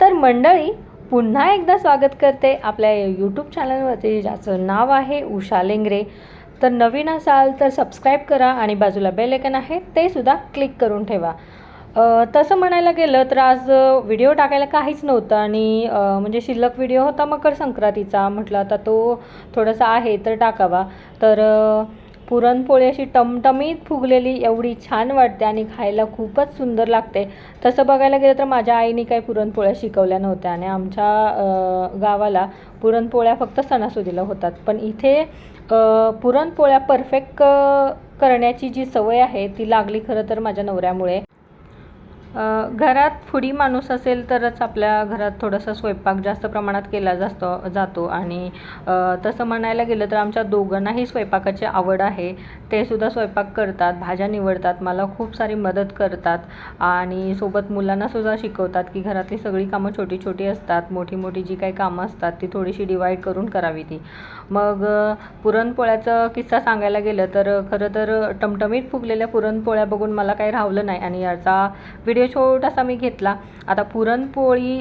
तर मंडळी पुन्हा एकदा स्वागत करते आपल्या यूट्यूब चॅनलवरती ज्याचं नाव आहे उषा लेंगरे. तर नवीन असाल तर सबस्क्राईब करा आणि बाजूला बेल आयकन आहे ते सुद्धा क्लिक करून ठेवा. तसं म्हणायला गेलं तर आज व्हिडिओ टाकायला काहीच नव्हतं आणि म्हणजे शिल्लक व्हिडिओ होता मकर संक्रांतीचा म्हटलं आता तो थोडासा आहे तर टाकावा. तर पुरणपोळी अशी टमटमीत फुगलेली एवढी छान वाटते आणि खायला खूपच सुंदर लागते. तसं बघायला गेलं तर माझ्या आईने काही पुरणपोळ्या शिकवल्या नव्हत्या आणि आमच्या गावाला पुरणपोळ्या फक्त सणासुदीला होतात. पण इथे पुरणपोळ्या परफेक्ट करण्याची जी सवय आहे ती लागली खरं तर माझ्या नवऱ्यामुळे. घरात फुडी माणूस असेल तरच आपल्या घरात थोडासा स्वयंपाक जास्त प्रमाणात केला जास्त जातो. आणि तसं म्हणायला गेलं तर आमच्या दोघांनाही स्वयंपाकाची आवड आहे. ते सुद्धा स्वयंपाक करतात भाज्या निवडतात मला खूप सारी मदत करतात. आणि सोबत मुलांना सुद्धा शिकवतात की घरातली सगळी कामं छोटी छोटी असतात मोठी मोठी जी काही कामं असतात ती थोडीशी डिवाईड करून करावी ती. मग पुरणपोळ्याचा किस्सा सांगायला गेलं तर खरं तर टमटमीत फुगलेल्या पुरणपोळ्या बघून मला काही राहवलं नाही. आणि याचा व्हिडिओ छोटासा मी घेतला. आता पुरणपोळी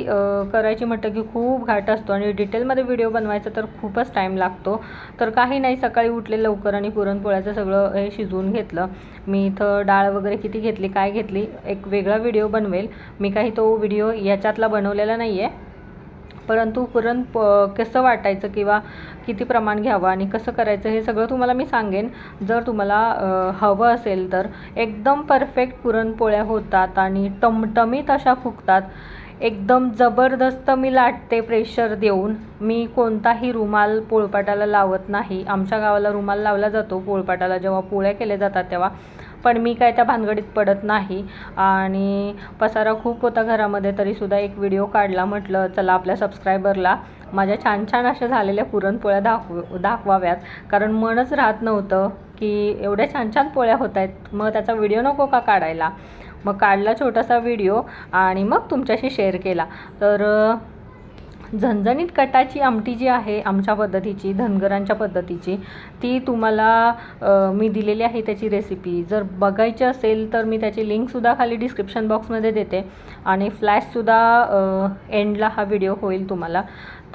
करायची म्हटलं की खूप घाट असतो आणि डिटेलमध्ये व्हिडिओ बनवायचा तर खूपच टाईम लागतो. तर काही नाही सकाळी उठले लवकर आणि पुरणपोळ्याचं सगळं हे शिजवून घेतलं. मी इथं डाळ वगैरे किती घेतली काय घेतली एक वेगळा व्हिडिओ बनवेल. मी काही तो व्हिडिओ याच्यातला बनवलेला नाही आहे परंतु पुरण प कसं वाटायचं किंवा किती प्रमाण घ्यावं आणि कसं करायचं हे सगळं तुम्हाला मी सांगेन. जर तुम्हाला हवं असेल तर एकदम परफेक्ट पुरणपोळ्या होतात आणि टमटमीत अशा फुगतात. एकदम जबरदस्त मी लाटते प्रेशर देऊन. मी कोणताही रुमाल पोळपाटाला लावत नाही. आमच्या गावाला रुमाल लावला जातो पोळपाटाला. जेव्हा पोळ्या केल्या जातात तेव्हा. पण मी काय त्या भानगडीत पडत नाही. आणि पसारा खूप होता घरामध्ये तरीसुद्धा एक व्हिडिओ काढला म्हटलं चला आपल्या सबस्क्रायबरला माझ्या छान छान अशा झालेल्या पुरणपोळ्या दाखव दाखवाव्यात. कारण मनच राहत नव्हतं की एवढ्या छान छान पोळ्या होत आहेत मग त्याचा व्हिडिओ नको का काढायला? मग काढला छोटासा व्हिडिओ आणि मग तुमच्याशी शेअर केला. तर झणझणीत कटाची आमटी जी आहे आमच्या पद्धतीची धनगरांच्या पद्धतीची ती तुम्हाला मी दिलेली आहे त्याची रेसिपी जर बघायची असेल तर मी त्याची लिंकसुद्धा खाली डिस्क्रिप्शन बॉक्समध्ये देते. आणि फ्लॅशसुद्धा एंडला हा व्हिडिओ होईल तुम्हाला.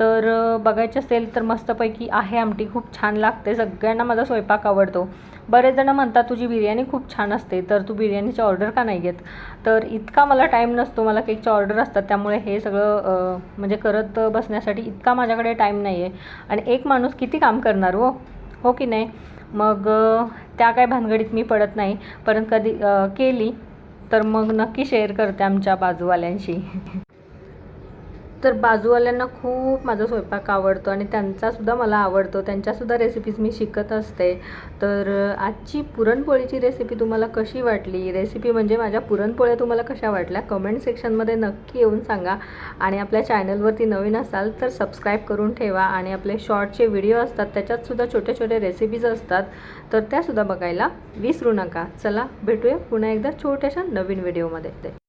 तर बघायची असेल तर मस्तपैकी आहे आमटी. खूप छान लागते. सगळ्यांना माझा स्वयंपाक आवडतो. बरेच जणं म्हणतात तुझी बिर्याणी खूप छान असते. तर तू बिर्याणीची ऑर्डर का नाही घेत? तर इतका मला टाईम नसतो. मला केकच्या ऑर्डर असतात. त्यामुळे हे सगळं म्हणजे करत बसण्यासाठी इतका माझ्याकडे टाईम नाही आहे आणि एक माणूस किती काम करणार हो? हो की नाही? मग त्या काय भानगडीत मी पडत नाही. पण कधी केली तर मग नक्की शेअर करते आमच्या बाजूवाल्यांशी. तर बाजूवाल्यांना खूप माझा स्वयंपाक आवडतो आणि त्यांचासुद्धा मला आवडतो. त्यांच्यासुद्धा रेसिपीज मी शिकत असते. तर आजची पुरणपोळीची रेसिपी तुम्हाला कशी वाटली? रेसिपी म्हणजे माझ्या पुरणपोळ्या तुम्हाला कशा वाटल्या? कमेंट सेक्शनमध्ये नक्की येऊन सांगा. आणि आपल्या चॅनलवरती नवीन असाल तर सबस्क्राईब करून ठेवा. आणि आपले शॉर्टचे व्हिडिओ असतात त्याच्यातसुद्धा छोटे छोटे रेसिपीज असतात तर त्यासुद्धा बघायला विसरू नका. चला भेटूया पुन्हा एकदा छोट्याशा नवीन व्हिडिओमध्ये